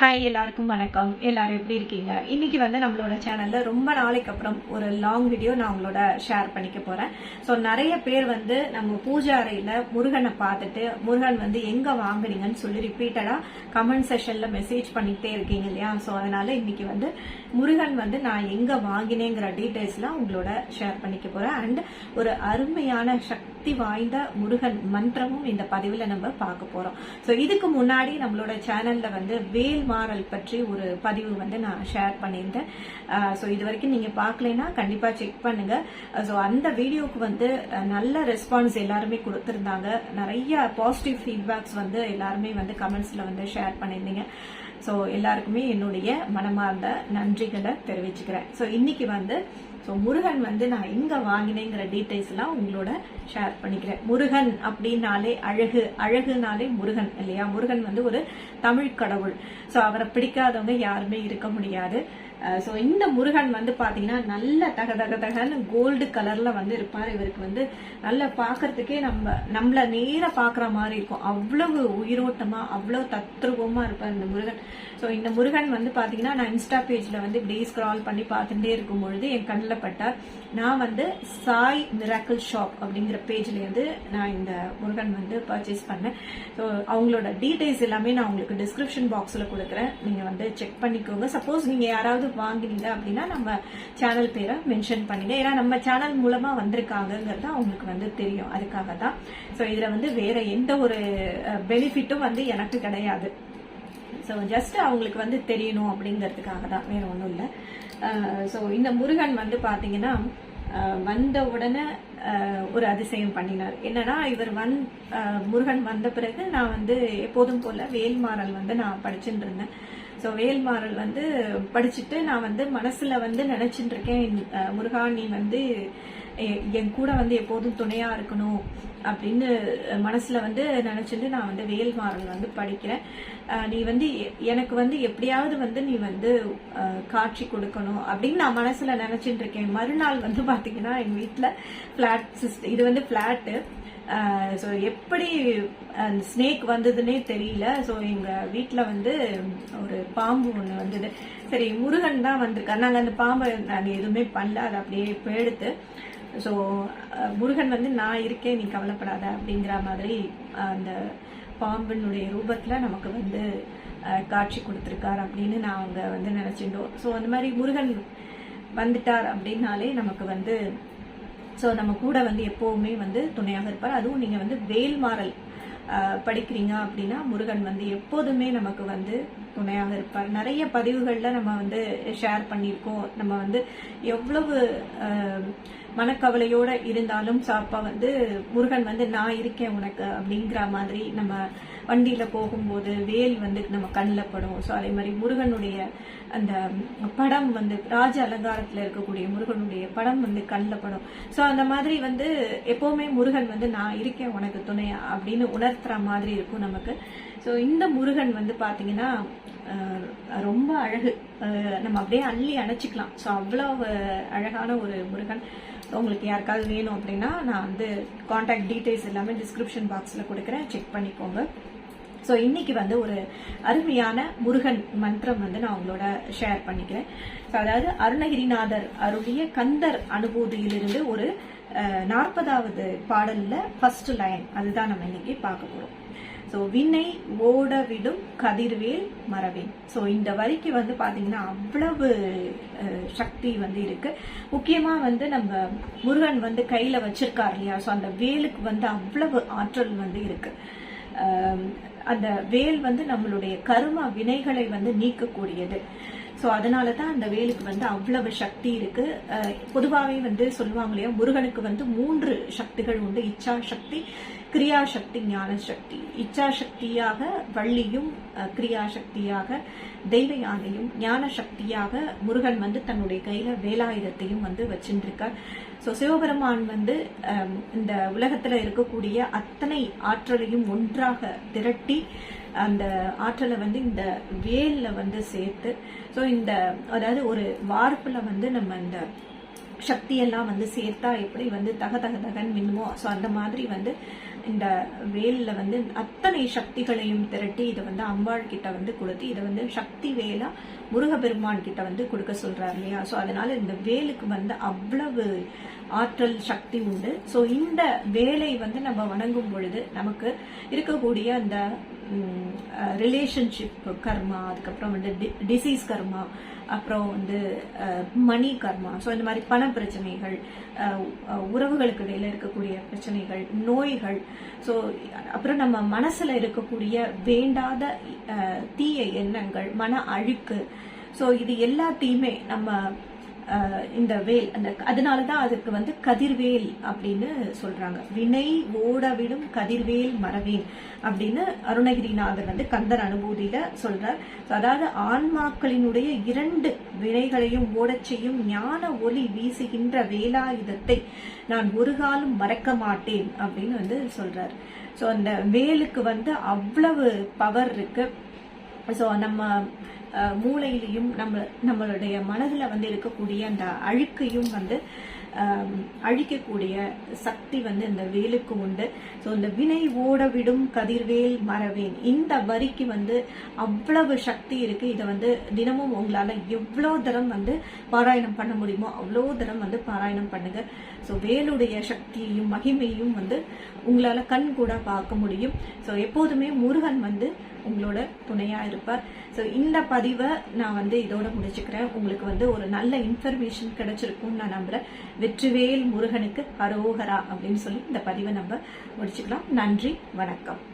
Hi எல்லாருக்கும் வணக்கம். எல்லாரும் எப்படி இருக்கீங்க? இன்றைக்கி வந்து நம்மளோட சேனலில் ரொம்ப நாளைக்கு அப்புறம் ஒரு லாங் வீடியோ நான் உங்களோட ஷேர் பண்ணிக்க போகிறேன் ஸோ நிறைய பேர் வந்து நம்ம பூஜை அறையில் முருகனை பார்த்துட்டு முருகன் வந்து எங்கே வாங்குனீங்கன்னு சொல்லி ரிப்பீட்டடாக கமெண்ட் செஷனில் மெசேஜ் பண்ணிக்கிட்டே இருக்கீங்க இல்லையா? ஸோ அதனால் இன்றைக்கி வந்து முருகன் வந்து நான் எங்கே வாங்கினேங்கிற டீட்டெயில்ஸ்லாம் உங்களோட ஷேர் பண்ணிக்க போகிறேன் அண்ட் ஒரு அருமையான சக்தி வாய்ந்த முருகன் மந்திரமும் இந்த பதிவில் நம்ம பார்க்க போகிறோம் ஸோ இதுக்கு முன்னாடி நம்மளோட சேனலில் வந்து வேல் மாறல் பற்றி ஒரு பதிவு வந்து நான் ஷேர் பண்ணியிருந்தேன். ஸோ இது வரைக்கும் நீங்கள் பார்க்கலைன்னா கண்டிப்பாக செக் பண்ணுங்க. ஸோ அந்த வீடியோவுக்கு வந்து நல்ல ரெஸ்பான்ஸ் எல்லாருமே கொடுத்துருந்தாங்க. நிறைய பாசிட்டிவ் ஃபீட்பேக்ஸ் வந்து எல்லாருமே வந்து கமெண்ட்ஸில் வந்து ஷேர் பண்ணியிருந்தீங்க. ஸோ எல்லாருக்குமே என்னுடைய மனமார்ந்த நன்றிகளை தெரிவிச்சுக்கிறேன். ஸோ இன்னைக்கு வந்து ஸோ முருகன் வந்து நான் எங்கே வாங்கினேங்கிற டீட்டெயில்ஸ்லாம் உங்களோட ஷேர் பண்ணிக்கிறேன். முருகன் அப்படின்னாலே அழகு அழகுனாலே முருகன் இல்லையா? முருகன் வந்து ஒரு தமிழ் கடவுள். ஸோ அவரை பிடிக்காதவங்க யாருமே இருக்க முடியாது. ஸோ இந்த முருகன் வந்து பார்த்தீங்கன்னா நல்ல தக தக தகன்னு கோல்டு கலரில் வந்து இருப்பார். இவருக்கு வந்து நல்ல பார்க்கறதுக்கே நம்ம நம்மளை நேராக பார்க்குற மாதிரி இருக்கும். அவ்வளவு உயிரோட்டமாக அவ்வளோ தத்ரூபமாக இருப்பார் இந்த முருகன். ஸோ இந்த முருகன் வந்து பார்த்தீங்கன்னா நான் இன்ஸ்டா பேஜில் வந்து இப்படி ஸ்க்ரால் பண்ணி பார்த்துட்டே இருக்கும் பொழுது என் கண்ணில் பட்டார். நான் வந்து சாய் மிராக்கிள் ஷாப் அப்படிங்கிற பேஜ்லேருந்து நான் இந்த முருகன் வந்து பர்ச்சேஸ் பண்ணேன். ஸோ அவங்களோட டீட்டெயில்ஸ் எல்லாமே நான் உங்களுக்கு டிஸ்கிரிப்ஷன் பாக்ஸில் கொடுக்குறேன். நீங்கள் வந்து செக் பண்ணிக்கோங்க. சப்போஸ் நீங்கள் யாராவது வாங்குறீங்க அப்படின்னா நம்ம சேனல் பேரை மென்ஷன் பண்ணிடு. ஏன்னா நம்ம சேனல் மூலமாக வந்திருக்காங்கங்கிறது அவங்களுக்கு வந்து தெரியும். அதுக்காக தான் ஸோ இதில் வந்து வேற எந்த ஒரு பெனிஃபிட்டும் வந்து எனக்கு கிடையாது. ஸோ ஜஸ்ட் அவங்களுக்கு வந்து தெரியணும் அப்படிங்கிறதுக்காக தான் வேறு ஒன்றும் இல்லை. ஸோ இந்த முருகன் வந்து பார்த்தீங்கன்னா வந்த உடனே ஒரு அதிசயம் பண்ணினார். என்னன்னா இவர் வந் முருகன் வந்த பிறகு நான் வந்து எப்போதும் போல வேல்மாறல் வந்து நான் படிச்சுட்டு இருந்தேன். ஸோ வேல்மாறல் வந்து படிச்சுட்டு நான் வந்து மனசுல வந்து நினைச்சிட்டு இருக்கேன் முருகா நீ வந்து என் கூட வந்து எப்போதும் துணையா இருக்கணும் அப்படின்னு மனசுல வந்து நினைச்சிட்டு நான் வந்து வேல்மாறல் வந்து படிக்கிறேன். நீ வந்து எ- எனக்கு வந்து எப்படியாவது வந்து நீ வந்து காட்சி கொடுக்கணும் அப்படின்னு நான் மனசுல நினைச்சிட்டு இருக்கேன். மறுநாள் வந்து பாத்தீங்கன்னா எங்க வீட்டுல பிளாட் சிஸ்டம் இது வந்து பிளாட்டு ஸோ எப்படி ஸ்னேக் வந்ததுன்னே தெரியல. ஸோ எங்கள் வீட்டில் வந்து ஒரு பாம்பு ஒன்று வந்தது. சரி முருகன் தான் வந்திருக்காரு. நாங்கள் அந்த பாம்பை நாங்கள் எதுவுமே பண்ணல. அதை அப்படியே இப்போ எடுத்து ஸோ uh, முருகன் வந்து நான் இருக்கேன் நீ கவலைப்படாத அப்படிங்கிற மாதிரி அந்த பாம்பினுடைய ரூபத்தில் நமக்கு வந்து காட்சி கொடுத்துருக்கார் அப்படின்னு நான் அவங்க வந்து நினச்சிட்டோம் ஸோ அந்த மாதிரி முருகன் வந்துட்டார் அப்படின்னாலே நமக்கு வந்து ஸோ நம்ம கூட வந்து எப்போவுமே வந்து துணையாக இருப்பார். அதுவும் நீங்கள் வந்து வேல்மாறல் படிக்கிறீங்க அப்படின்னா முருகன் வந்து எப்போதுமே நமக்கு வந்து துணையாக இருப்பார். நிறைய பதிவுகளில் நம்ம வந்து ஷேர் பண்ணியிருக்கோம். நம்ம வந்து எவ்வளவு மனக்கவலையோட இருந்தாலும் சாப்பா வந்து முருகன் வந்து நான் இருக்கேன் உனக்கு அப்படிங்கிற மாதிரி நம்ம வண்டியில போகும்போது வேல் வந்து நம்ம கண்ணில் படும். ஸோ அதே மாதிரி முருகனுடைய அந்த படம் வந்து ராஜ அலங்காரத்தில் இருக்கக்கூடிய முருகனுடைய படம் வந்து கண்ணில் படம். ஸோ அந்த மாதிரி வந்து எப்போவுமே முருகன் வந்து நான் இருக்கேன் உனக்கு துணையா அப்படின்னு உணர்த்துற மாதிரி இருக்கும் நமக்கு. ஸோ இந்த முருகன் வந்து பார்த்தீங்கன்னா ரொம்ப அழகு. நம்ம அப்படியே அள்ளி அணைச்சிக்கலாம். ஸோ அவ்வளோ அழகான ஒரு முருகன். உங்களுக்கு யாருக்காவது வேணும் அப்படின்னா நான் வந்து காண்டாக்ட் டீட்டெயில்ஸ் எல்லாமே டிஸ்கிரிப்ஷன் பாக்ஸில் கொடுக்குறேன். செக் பண்ணிக்கோங்க. ஸோ இன்னைக்கு வந்து ஒரு அருமையான முருகன் மந்திரம் வந்து நான் உங்களோட ஷேர் பண்ணிக்கிறேன். ஸோ அதாவது அருணகிரிநாதர் அருளிய கந்தர் அனுபூதியிலிருந்து ஒரு நாற்பதாவது பாடல்ல ஃபர்ஸ்ட் லைன் அதுதான் நம்ம இன்னைக்கு பார்க்க போறோம். ஸோ வினை ஓட விடும் கதிர்வேல் மரவேன் ஸோ இந்த வரிக்கு வந்து பார்த்தீங்கன்னா அவ்வளவு சக்தி வந்து இருக்கு. முக்கியமாக வந்து நம்ம முருகன் வந்து கையில் வச்சிருக்கார் இல்லையா? ஸோ அந்த வேலுக்கு வந்து அவ்வளவு ஆற்றல் வந்து இருக்கு. அந்த வேல் வந்து நம்மளுடைய கரும வினைகளை வந்து நீக்கக்கூடியது. ஸோ அதனால தான் அந்த வேலுக்கு வந்து அவ்வளவு சக்தி இருக்கு. அஹ், பொதுவாவே வந்து சொல்லுவாங்க இல்லையா முருகனுக்கு வந்து மூன்று சக்திகள் உண்டு. இச்சா சக்தி கிரியாசக்தி ஞானசக்தி. ஞான சக்தி இச்சா சக்தியாக வள்ளியும் கிரியாசக்தியாக சக்தியாக தெய்வ யானையும் ஞான சக்தியாக முருகன் வந்து தன்னுடைய கையில வேலாயுதத்தையும் வந்து வச்சிருக்கார் ஸோ சிவபெருமான் வந்து இந்த உலகத்துல இருக்கக்கூடிய அத்தனை ஆற்றலையும் ஒன்றாக திரட்டி அந்த ஆற்றலை வந்து இந்த வேல்ல வந்து சேர்த்து ஸோ இந்த அதாவது ஒரு வார்ப்புல வந்து நம்ம இந்த சக்தியெல்லாம் வந்து சேர்த்தா எப்படி வந்து தக தக தகன் மின்னுமோ ஸோ அந்த மாதிரி வந்து இந்த வேலில் வந்து அத்தனை சக்திகளையும் திரட்டி இதை வந்து அம்பாள் கிட்ட வந்து கொடுத்து இதை வந்து சக்தி வேலா முருகபெருமான் கிட்ட வந்து கொடுக்க சொல்றாரு இல்லையா? ஸோ அதனால இந்த வேலுக்கு வந்து அவ்வளவு ஆற்றல் சக்தி உண்டு. ஸோ இந்த வேலை வந்து நம்ம வணங்கும் பொழுது நமக்கு இருக்கக்கூடிய அந்த ரிலேஷன்ஷிப் கர்மா அதுக்கப்புறம் வந்து டிசீஸ் கர்மா அப்புறம் வந்து மணி கர்மா. ஸோ இந்த மாதிரி பண பிரச்சனைகள் உறவுகளுக்கு இடையில இருக்கக்கூடிய பிரச்சனைகள் நோய்கள். ஸோ அப்புறம் நம்ம மனசுல இருக்கக்கூடிய வேண்டாத தீய எண்ணங்கள் மன அழுக்கு. ஸோ இது எல்லாத்தையுமே நம்ம இந்த வேல் அந்த அதனால தான் அதுக்கு வந்து கதிர்வேல் அப்படின்னு சொல்றாங்க. வினை ஓடவிடும் கதிர்வேல் மரவேன் அப்படின்னு அருணகிரிநாதர் வந்து கந்தர் அனுபூதியில சொல்றார். அதாவது ஆன்மாக்களினுடைய இரண்டு வினைகளையும் ஓடச் செய்யும் ஞான ஒளி வீசுகின்ற வேலாயுதத்தை நான் ஒரு காலம் மறக்க மாட்டேன் அப்படின்னு வந்து சொல்றார். ஸோ அந்த வேலுக்கு வந்து அவ்வளவு பவர் இருக்கு. ஸோ நம்ம மூளையிலையும் நம்ம நம்மளுடைய மனதில் வந்து இருக்கக்கூடிய அந்த அழுக்கையும் வந்து அழிக்கக்கூடிய சக்தி வந்து இந்த வேலுக்கு உண்டு. ஸோ இந்த வினை ஓட விடும் கதிர்வேல் மரவேன். இந்த வரிக்கு வந்து அவ்வளவு சக்தி இருக்கு. இதை வந்து தினமும் உங்களால் எவ்வளோ தரம் வந்து பாராயணம் பண்ண முடியுமோ அவ்வளோ தரம் வந்து பாராயணம் பண்ணுங்க. ஸோ வேலுடைய சக்தியையும் மகிமையும் வந்து உங்களால் கண் கூட பார்க்க முடியும். ஸோ எப்போதுமே முருகன் வந்து உங்களோட துணையாக இருப்பார். ஸோ இந்த பதிவை நான் வந்து இதோட முடிச்சுக்கிறேன். உங்களுக்கு வந்து ஒரு நல்ல இன்ஃபர்மேஷன் கிடைச்சிருக்கும்னு நான் நம்புகிறேன் வெற்றிவேல் முருகனுக்கு ஹரோஹரா அப்படின்னு சொல்லி இந்த பதிவை நம்ம முடிச்சுக்கலாம். நன்றி வணக்கம்.